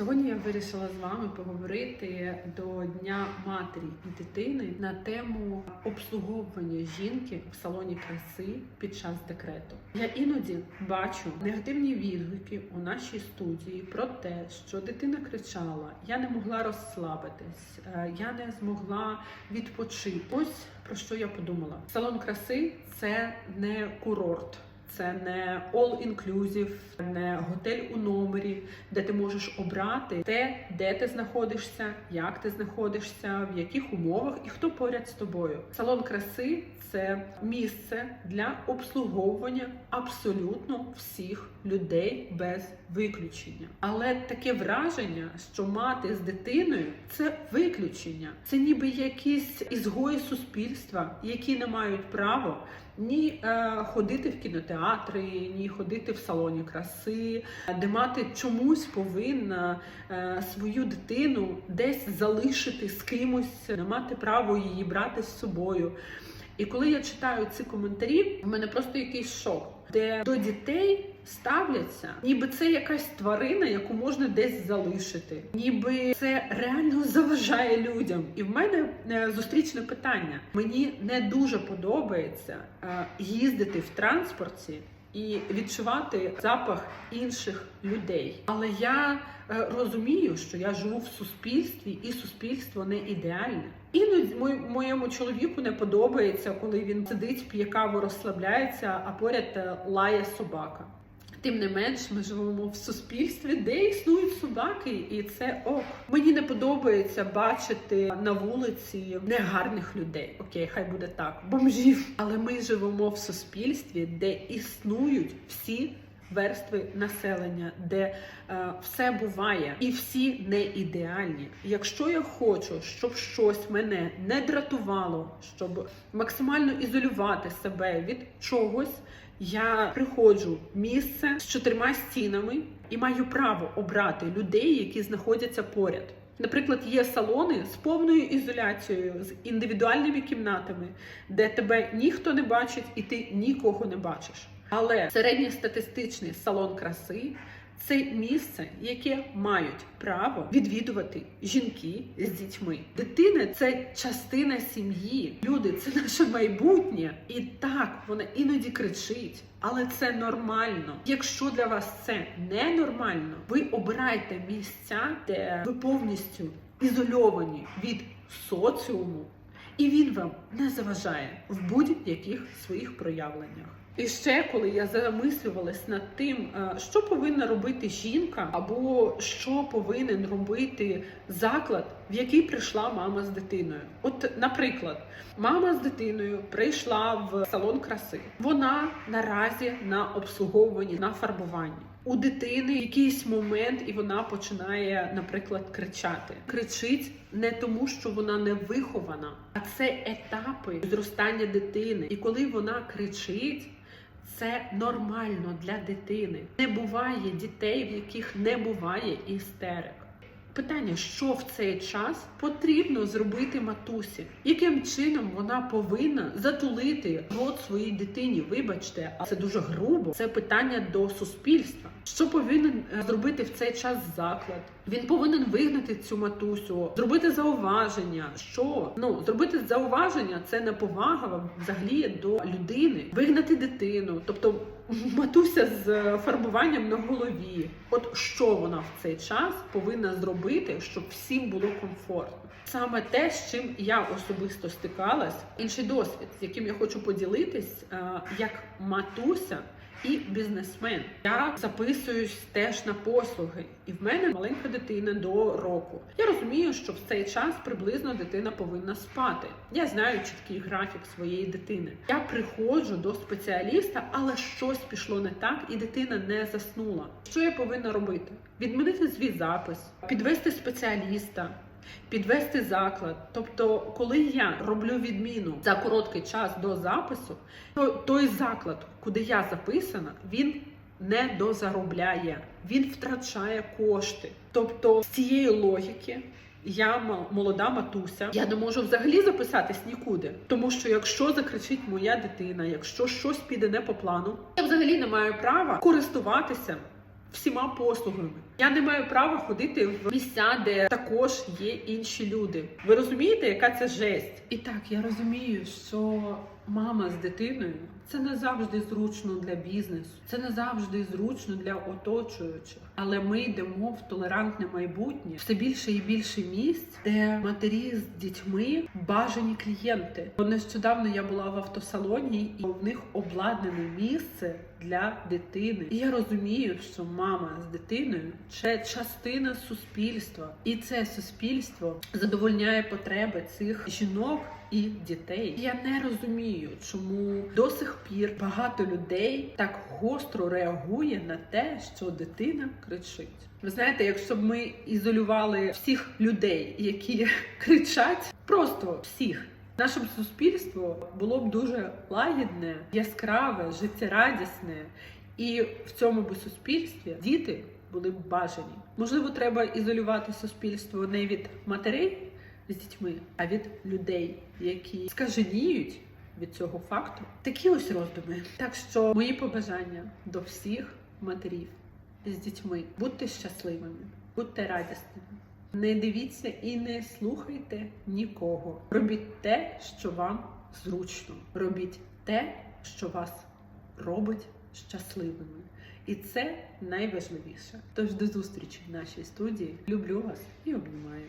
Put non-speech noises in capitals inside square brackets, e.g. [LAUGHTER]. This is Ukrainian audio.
Сьогодні я вирішила з вами поговорити до Дня матері і дитини на тему обслуговування жінки в салоні краси під час декрету. Я іноді бачу негативні відгуки у нашій студії про те, що дитина кричала: я не могла розслабитись, е, я не змогла відпочити. Ось про що я подумала: салон краси це не курорт. Це не all-inclusive, не готель у номері, де ти можеш обрати те, де ти знаходишся, як ти знаходишся, в яких умовах і хто поряд з тобою. Салон краси це місце для обслуговування абсолютно всіх людей без виключення. Але таке враження, що мати з дитиною це виключення, це ніби якісь ізгої суспільства, які не мають права ні е, ходити в кінотеатри, ні ходити в салоні краси, де мати чомусь повинна е, свою дитину десь залишити з кимось, не мати право її брати з собою. І коли я читаю ці коментарі, в мене просто якийсь шок, де до дітей ставляться, ніби це якась тварина, яку можна десь залишити, ніби це реально [LAUGHS] заважає людям. І в мене е, зустрічне питання: мені не дуже подобається е, їздити в транспорті. І відчувати запах інших людей, але я е, розумію, що я живу в суспільстві, і суспільство не ідеальне. Іноді моєму чоловіку не подобається, коли він сидить, п'є каву, розслабляється, а поряд е, лає собака. Тим не менш, ми живемо в суспільстві, де існують собаки, і це ок. Мені не подобається бачити на вулиці негарних людей. Окей, хай буде так, бомжів. Але ми живемо в суспільстві, де існують всі. Верстви населення, де е, все буває, і всі не ідеальні. Якщо я хочу, щоб щось мене не дратувало, щоб максимально ізолювати себе від чогось, я приходжу в місце з чотирма стінами і маю право обрати людей, які знаходяться поряд. Наприклад, є салони з повною ізоляцією, з індивідуальними кімнатами, де тебе ніхто не бачить і ти нікого не бачиш. Але середньостатистичний салон краси це місце, яке мають право відвідувати жінки з дітьми. Дитина це частина сім'ї. Люди це наше майбутнє. І так вона іноді кричить. Але це нормально. Якщо для вас це ненормально, ви обирайте місця, де ви повністю ізольовані від соціуму, і він вам не заважає в будь-яких своїх проявленнях. І ще коли я замислювалась над тим, е, що повинна робити жінка, або що повинен робити заклад, в який прийшла мама з дитиною. От, наприклад, мама з дитиною прийшла в салон краси. Вона наразі на обслуговуванні на фарбуванні. У дитини якийсь момент, і вона починає, наприклад, кричати. Кричить не тому, що вона не вихована, а це етапи зростання дитини. І коли вона кричить. Це нормально для дитини. Не буває дітей, в яких не буває істерик. Питання, що в цей час потрібно зробити матусі? Яким чином вона повинна затулити рот своїй дитині? Вибачте, а це дуже грубо. Це питання до суспільства. Що повинен е, зробити в цей час заклад? Він повинен вигнати цю матусю, зробити зауваження. Що ну зробити зауваження це неповага взагалі до людини, вигнати дитину, тобто матуся з фарбуванням на голові. От що вона в цей час повинна зробити, щоб всім було комфортно? Саме те, з чим я особисто стикалась, інший досвід, з яким я хочу поділитись, е, як матуся. І бізнесмен. Я записуюсь теж на послуги, і в мене маленька дитина до року. Я розумію, що в цей час приблизно дитина повинна спати. Я знаю чіткий графік своєї дитини. Я приходжу до спеціаліста, але щось пішло не так, і дитина не заснула. Що я повинна робити? Відмінити свій запис, підвести спеціаліста. Підвести заклад, тобто, коли я роблю відміну за короткий час до запису, то той заклад, куди я записана, він не дозаробляє, він втрачає кошти. Тобто, з цієї логіки. Я молода матуся, я не можу взагалі записатись нікуди, тому що якщо закричить моя дитина, якщо щось піде не по плану, я взагалі не маю права користуватися всіма послугами. Я не маю права ходити в місця, де також є інші люди. Ви розумієте, яка це жесть? І так, я розумію, що мама з дитиною це не завжди зручно для бізнесу, це не завжди зручно для оточуючих. Але ми йдемо в толерантне майбутнє все більше і більше місць, де матері з дітьми бажані клієнти. Нещодавно я була в автосалоні, і в них обладнане місце для дитини. І я розумію, що мама з дитиною це частина суспільства, і це суспільство задовольняє потреби цих жінок. І дітей я не розумію, чому до сих пір багато людей так гостро реагує на те, що дитина кричить. Ви знаєте, якщо б ми ізолювали всіх людей, які [LAUGHS] кричать, просто всіх. Наше суспільство було б дуже лагідне, яскраве, життєрадісне, і в цьому б суспільстві діти були б бажані. Можливо, треба ізолювати суспільство не від матерей з дітьми, а від людей, які скаженіють від цього факту. Такі ось роздуми. Так що мої побажання до всіх матерів з дітьми: будьте щасливими, будьте радісними. Не дивіться і не слухайте нікого. Робіть те, що вам зручно. Робіть те, що вас робить щасливими. І це найважливіше. Тож до зустрічі в нашій студії. Люблю вас і обнімаю.